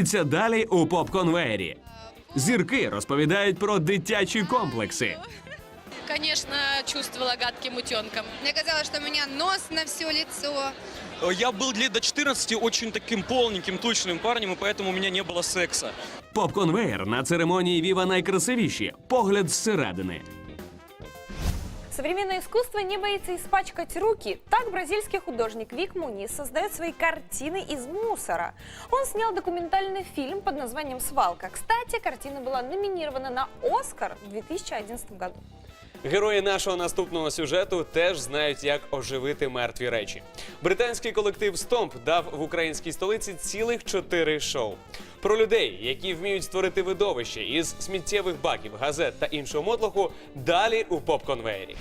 Дивіться далі у поп-конвеєрі. Зірки розповідають про дитячі комплекси. Конечно, чувствовала гадким утенком. Мне казалось, что у меня нос на все лицо. Э, Я был лет до 14 очень таким полненьким, тучным парнем, и поэтому у меня не было секса. Поп-конвеєр на церемонії Віва найкрасивіші. Погляд зсередини. Современное искусство не боится испачкать руки. Так бразильский художник Вик Мунис создает свои картины из мусора. Он снял документальный фильм под названием «Свалка». Кстати, картина была номинирована на «Оскар» в 2011 году. Герої нашого наступного сюжету теж знають, як оживити мертві речі. Британський колектив Стомп дав в українській столиці цілих чотири шоу. Про людей, які вміють створити видовище із сміттєвих баків, газет та іншого мотлоху, далі у поп-конвеєрі.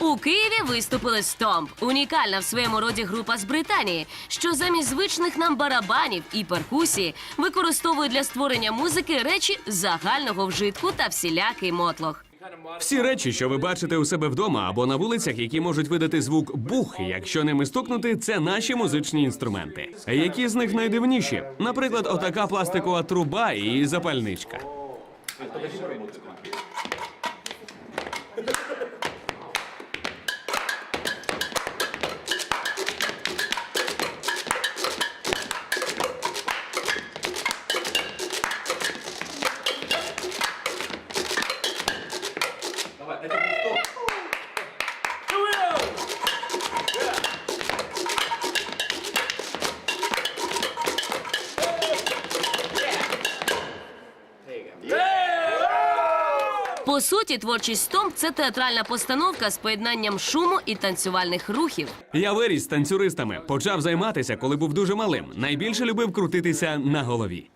У Києві виступили Стомп, унікальна в своєму роді група з Британії, що замість звичних нам барабанів і перкусії використовує для створення музики речі загального вжитку та всілякий мотлох. Всі речі, що ви бачите у себе вдома або на вулицях, які можуть видати звук бух, якщо ними стукнути, це наші музичні інструменти. Які з них найдивніші? Наприклад, отака пластикова труба і запальничка. По суті, творчість Том це театральна постановка з поєднанням шуму і танцювальних рухів. Я виріс з танцюристами. Почав займатися, коли був дуже малим. Найбільше любив крутитися на голові.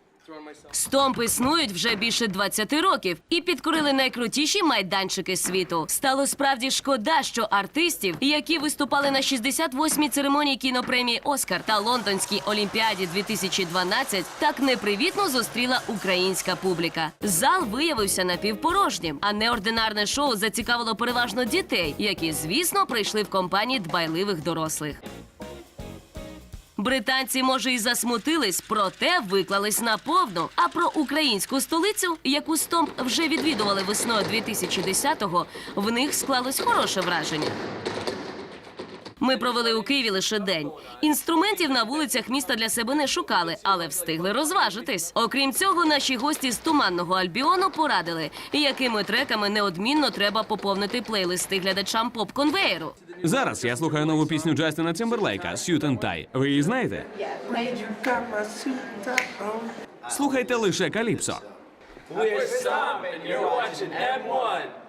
Стомп існують вже більше 20 років і підкорили найкрутіші майданчики світу. Стало справді шкода, що артистів, які виступали на 68-й церемонії кінопремії Оскар та Лондонській олімпіаді 2012, так непривітно зустріла українська публіка. Зал виявився напівпорожнім, а неординарне шоу зацікавило переважно дітей, які, звісно, прийшли в компанії дбайливих дорослих. Британці, може, і засмутились, проте виклались наповну. А про українську столицю, яку Стомп вже відвідували весною 2010-го, в них склалось хороше враження. Ми провели у Києві лише день. Інструментів на вулицях міста для себе не шукали, але встигли розважитись. Окрім цього, наші гості з туманного альбіону порадили, якими треками неодмінно треба поповнити плейлисти глядачам поп-конвеєру. Зараз я слухаю нову пісню Джастина Цимберлейка «Suit and Tie». Ви її знаєте? Слухайте лише Каліпсо. We're and you're watching M1.